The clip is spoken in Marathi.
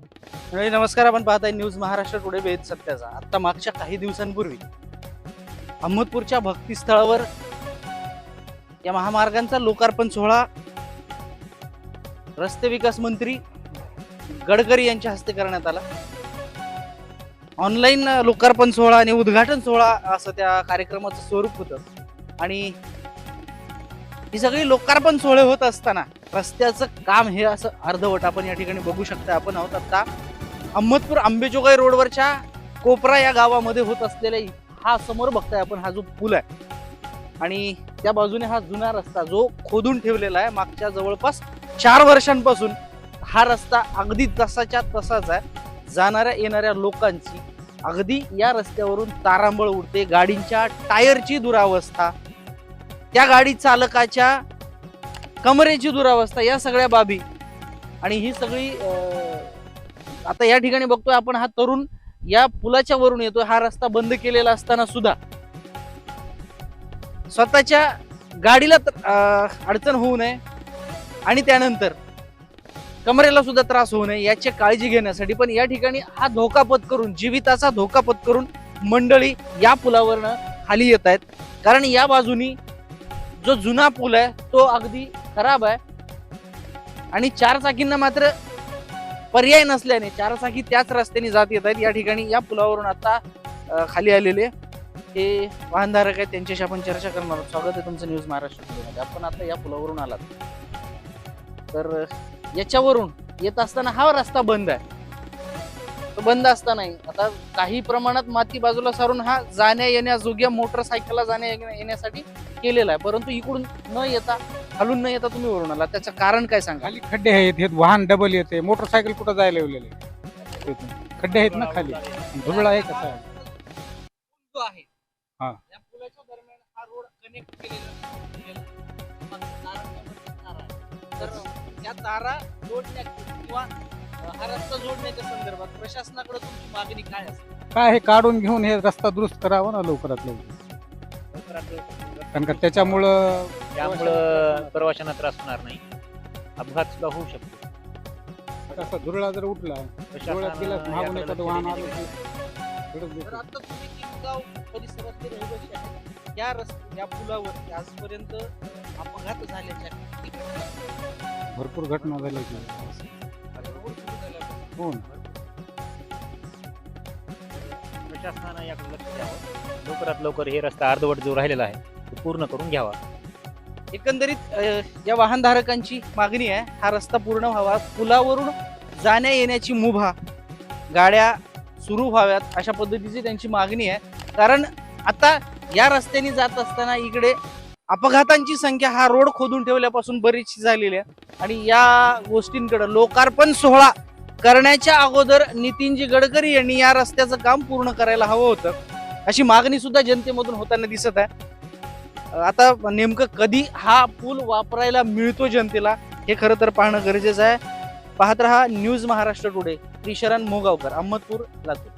मंडळी नमस्कार. आपण पाहताय न्यूज महाराष्ट्र टुडे वेद सत्याचा आता मागच्या काही दिवसांपूर्वी अहमदपूरच्या भक्तिस्थळावर या महामार्गांचा लोकार्पण सोहळा रस्ते विकास मंत्री गडकरी यांच्या हस्ते करण्यात आला. ऑनलाईन लोकार्पण सोहळा आणि उद्घाटन सोहळा असं त्या कार्यक्रमाचं स्वरूप होतं. आणि ही सगळी लोकार्पण सोहळे होत असताना रस्त्याचं काम हे असं अर्धवट आपण या ठिकाणी बघू शकता. आपण आहोत आता अहमदपूर आंबेजोगाई रोडवरच्या कोपरा या गावामध्ये होत असलेला हा समोर बघताय आपण हा जो पूल आहे. आणि त्या बाजूने हा जुना रस्ता जो खोदून ठेवलेला आहे मागच्या जवळपास चार वर्षांपासून हा रस्ता अगदी तसाच्या तसाच आहे. जाणाऱ्या येणाऱ्या लोकांची अगदी या रस्त्यावरून तारांबळ उडते गाडींच्या टायरची दुरावस्था त्या गाडी चालकाच्या कमरेची दुरावस्था या सगळ्या बाबी. आणि ही सगळी आता या ठिकाणी बघतोय आपण हा तरुण या पुलाच्या वरून येतोय. हा रस्ता बंद केलेला असताना सुद्धा. स्वतःच्या गाडीला अडचण होऊ नये. आणि त्यानंतर कमरेला सुद्धा त्रास होऊ नये याची काळजी घेण्यासाठी. पण या ठिकाणी हा धोका पत्करून जीविताचा धोका पत्करून मंडळी या पुलावरनं खाली येत आहेत. कारण या बाजूनी जो जुना पूल आहे तो अगदी खराब आहे. आणि चार चाकींना मात्र पर्याय नसल्याने चार चाकी त्याच रस्त्याने जात येत आहेत. या ठिकाणी या पुलावरून आता खाली आलेले हे वाहनधारक आहेत त्यांच्याशी आपण चर्चा करणार आहोत. स्वागत आहे तुमचं न्यूज महाराष्ट्र आपण आता या पुलावरून आलात. तर याच्यावरून येत असताना हा रस्ता बंद आहे. तो बंद असतानाही आता काही प्रमाणात माती बाजूला सारून हा जाण्या येण्याजोग्या मोटरसायकलला जाण्या येण्या- येण्यासाठी केलेला आहे. परंतु इकडून न येता खालून न येता तुम्ही वरून आला. त्याचं कारण काय सांगा? खाली खड्डे आहेत हे वाहन डबल येते. मोटरसायकल कुठं जायला तिथून. खड्डे आहेत ना खाली. धुरळा आहे कसं आहे जो आहे हा. या पुलाच्या दरम्यान हा रोड कनेक्ट केलेला मग तारांच्या तारा आहे. तर त्या तारा जोडण्या किंवा रस्ता जोडण्याच्या संदर्भात प्रशासनाकडे तुमची मागणी काय असते काय हे काढून घेऊन हे रस्ता दुरुस्त करावा ना लवकरात लवकर कारण का त्याच्यामुळं त्यामुळं प्रवाशांना त्रास होणार नाही अपघात सुद्धा होऊ शकतो कसा धुरळा जर उठला डोळ्यात गेला प्रशासनानं मागून याकडे एखादं लक्ष वाहन देण्याची आलं गरज आहे. की धडक तर देते. आता तुम्ही किनगाव परिसरातले रहिवासी आहेत या रस्ते या पुलावर आजपर्यंत अपघात झाल्याच्या किती घटना आहेत? भरपूर घटना झाल्या की हो ना प्रशासनानं याकडे लक्ष द्यावं लवकरात लवकर हे रस्ता अर्धवट जो राहिलेला आहे तो पूर्ण करून घ्यावा. एकंदरीत अ, या वाहनधारकांची मागणी आहे हा रस्ता पूर्ण व्हावा. पुलावरून जाण्या येण्याची मुभा गाड्या सुरू व्हाव्यात अशा पद्धतीची त्यांची मागणी आहे. कारण आता या रस्त्याने जात असताना इकडे अपघातांची संख्या हा रोड खोदून ठेवल्यापासून बरीचशी झालेली आहे. आणि या गोष्टींकडे लोकार्पण सोहळा करण्याच्या अगोदर नितीनजी गडकरी यांनी या रस्त्याचं काम पूर्ण करायला हवं होतं. अशी मागणी सुद्धा जनतेमधून होताना दिसत आहे. आता नेमकं कधी हा पूल वापरायला मिळतो जनतेला हे खरं तर पाहणं गरजेचं आहे. पाहत रहा न्यूज महाराष्ट्र टुडे. श्रीशरण मोगावकर अहमदपूर लातूर.